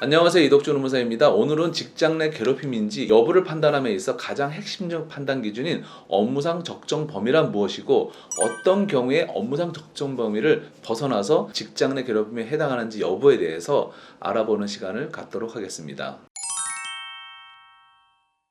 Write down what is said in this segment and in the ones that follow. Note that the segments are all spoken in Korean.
안녕하세요 이덕준 의무사입니다. 오늘은 직장 내 괴롭힘인지 여부를 판단함에 있어 가장 핵심적 판단 기준인 업무상 적정 범위란 무엇이고 어떤 경우에 업무상 적정 범위를 벗어나서 직장 내 괴롭힘에 해당하는지 여부에 대해서 알아보는 시간을 갖도록 하겠습니다.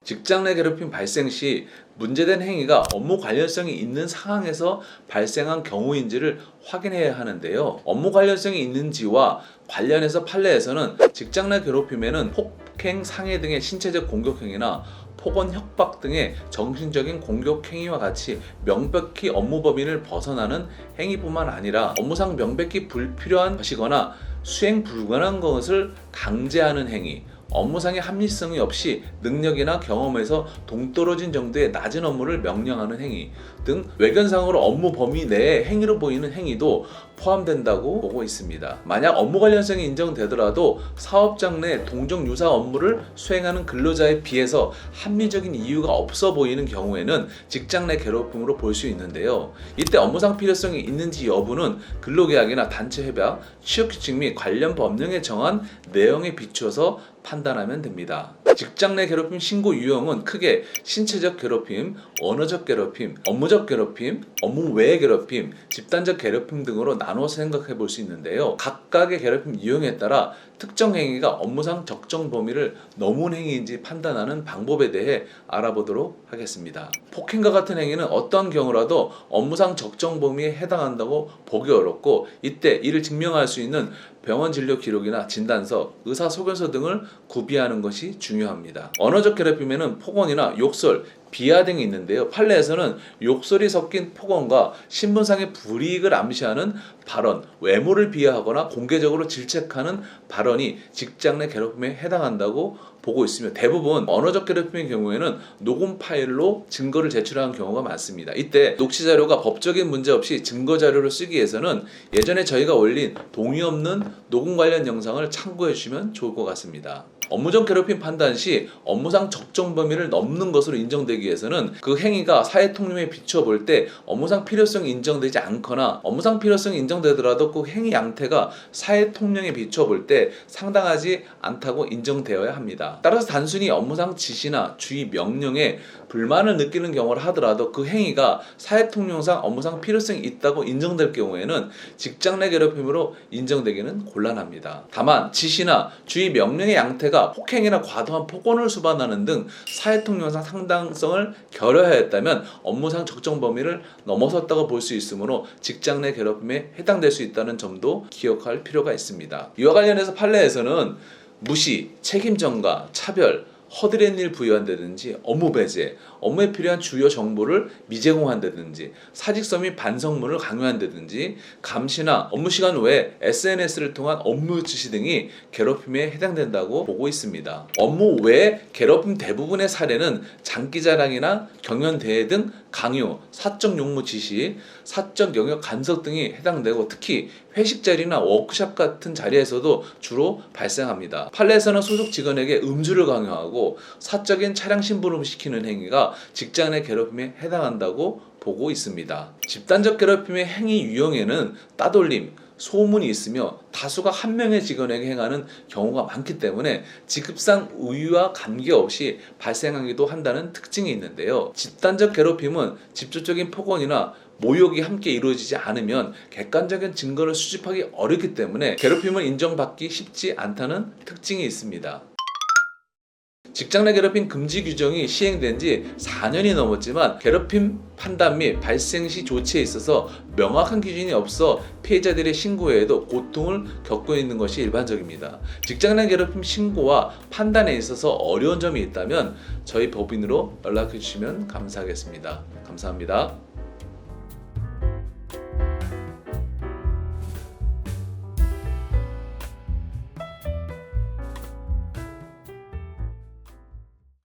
직장 내 괴롭힘 발생 시 문제된 행위가 업무 관련성이 있는 상황에서 발생한 경우인지를 확인해야 하는데요. 업무 관련성이 있는지와 관련해서 판례에서는 직장 내 괴롭힘에는 폭행, 상해 등의 신체적 공격 행위나 폭언, 협박 등의 정신적인 공격 행위와 같이 명백히 업무 범위를 벗어나는 행위뿐만 아니라 업무상 명백히 불필요한 것이거나 수행 불가능한 것을 강제하는 행위, 업무상의 합리성이 없이 능력이나 경험에서 동떨어진 정도의 낮은 업무를 명령하는 행위 등 외견상으로 업무 범위 내에 행위로 보이는 행위도 포함된다고 보고 있습니다. 만약 업무 관련성이 인정되더라도 사업장 내 동종 유사 업무를 수행하는 근로자에 비해서 합리적인 이유가 없어 보이는 경우에는 직장 내 괴롭힘으로 볼 수 있는데요. 이때 업무상 필요성이 있는지 여부는 근로계약이나 단체 협약, 취업 규칙 및 관련 법령에 정한 내용에 비추어서 판단하면 됩니다. 직장 내 괴롭힘 신고 유형은 크게 신체적 괴롭힘, 언어적 괴롭힘, 업무적 괴롭힘, 업무 외의 괴롭힘, 집단적 괴롭힘 등으로 나눠 생각해 볼 수 있는데요. 각각의 괴롭힘 유형에 따라 특정 행위가 업무상 적정 범위를 넘은 행위인지 판단하는 방법에 대해 알아보도록 하겠습니다. 폭행과 같은 행위는 어떠한 경우라도 업무상 적정 범위에 해당한다고 보기 어렵고 이때 이를 증명할 수 있는 병원 진료 기록이나 진단서, 의사 소견서 등을 구비하는 것이 중요합니다. 언어적 괴롭힘에는 폭언이나 욕설, 비하 등이 있는데요. 판례에서는 욕설이 섞인 폭언과 신분상의 불이익을 암시하는 발언, 외모를 비하하거나 공개적으로 질책하는 발언이 직장 내 괴롭힘에 해당한다고 보고 있으며 대부분 언어적 괴롭힘의 경우에는 녹음 파일로 증거를 제출하는 경우가 많습니다. 이때 녹취 자료가 법적인 문제 없이 증거 자료로 쓰기 위해서는 예전에 저희가 올린 동의 없는 녹음 관련 영상을 참고해 주시면 좋을 것 같습니다. 업무적 괴롭힘 판단 시 업무상 적정 범위를 넘는 것으로 인정되기 위해서는 그 행위가 사회 통념에 비춰 볼때 업무상 필요성이 인정되지 않거나 업무상 필요성이 인정되더라도 그 행위 양태가 사회 통념에 비춰 볼때 상당하지 않다고 인정되어야 합니다. 따라서 단순히 업무상 지시나 주의 명령에 불만을 느끼는 경우를 하더라도 그 행위가 사회 통념상 업무상 필요성이 있다고 인정될 경우에는 직장 내 괴롭힘으로 인정되기는 곤란합니다. 다만 지시나 주의 명령의 양태가 폭행이나 과도한 폭언을 수반하는 등 사회 통념상 상당성을 결여하였다면 업무상 적정 범위를 넘어섰다고 볼 수 있으므로 직장 내 괴롭힘에 해당될 수 있다는 점도 기억할 필요가 있습니다. 이와 관련해서 판례에서는 무시, 책임 전가, 차별, 허드렛 일 부여한다든지 업무 배제, 업무에 필요한 주요 정보를 미제공한다든지 사직서 및 반성문을 강요한다든지 감시나 업무 시간 외에 SNS를 통한 업무 지시 등이 괴롭힘에 해당된다고 보고 있습니다. 업무 외 괴롭힘 대부분의 사례는 장기자랑이나 경연대회 등 강요, 사적 용무 지시, 사적 영역 간섭 등이 해당되고 특히 회식 자리나 워크샵 같은 자리에서도 주로 발생합니다. 판례에서는 소속 직원에게 음주를 강요하고 사적인 차량 심부름 시키는 행위가 직장 내 괴롭힘에 해당한다고 보고 있습니다. 집단적 괴롭힘의 행위 유형에는 따돌림, 소문이 있으며 다수가 한 명의 직원에게 행하는 경우가 많기 때문에 직급상 우위와 관계없이 발생하기도 한다는 특징이 있는데요. 집단적 괴롭힘은 직접적인 폭언이나 모욕이 함께 이루어지지 않으면 객관적인 증거를 수집하기 어렵기 때문에 괴롭힘을 인정받기 쉽지 않다는 특징이 있습니다. 직장 내 괴롭힘 금지 규정이 시행된 지 4년이 넘었지만 괴롭힘 판단 및 발생 시 조치에 있어서 명확한 기준이 없어 피해자들의 신고에도 고통을 겪고 있는 것이 일반적입니다. 직장 내 괴롭힘 신고와 판단에 있어서 어려운 점이 있다면 저희 법인으로 연락해 주시면 감사하겠습니다. 감사합니다.